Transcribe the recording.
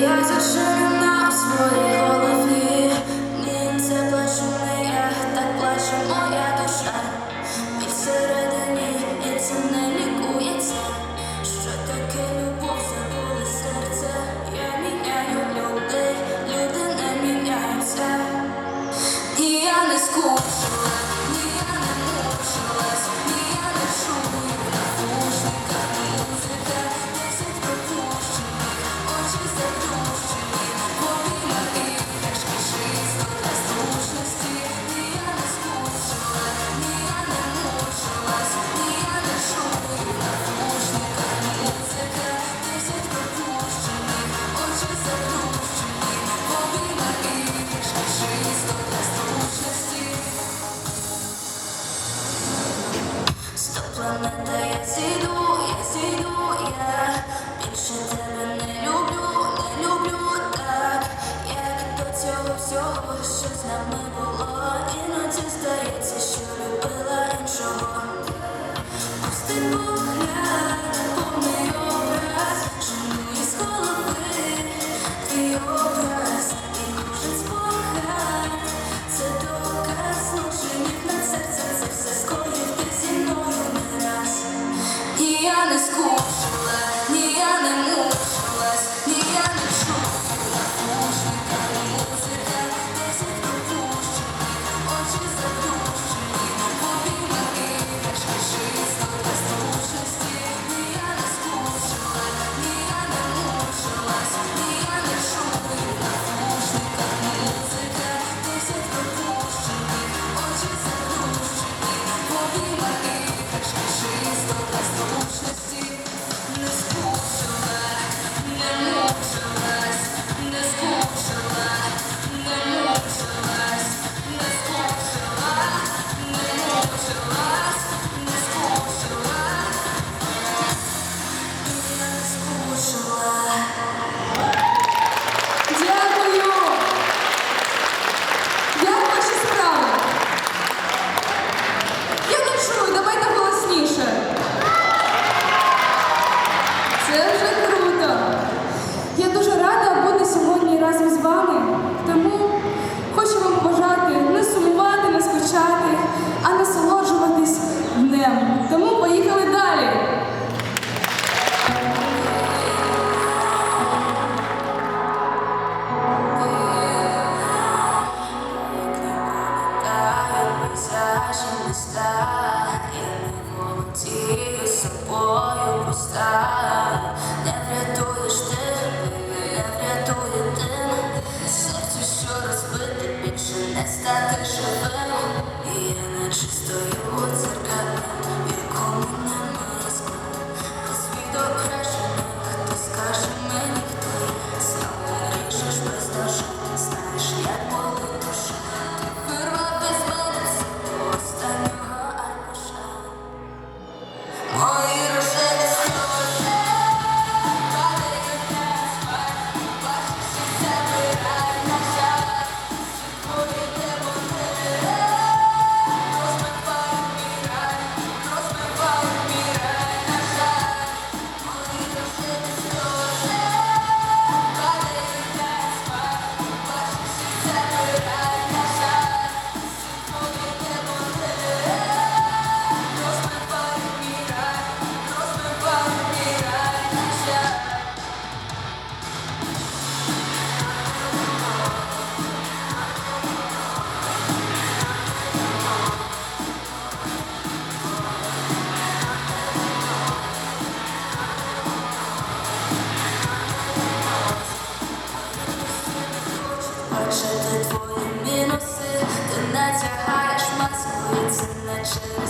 я заширена у своїй голові, Ні, це плачу не так плаче моя душа. Мій і це не лікується, що таке. Більше не стати живим, і я наче стою у церкві, якому Peace.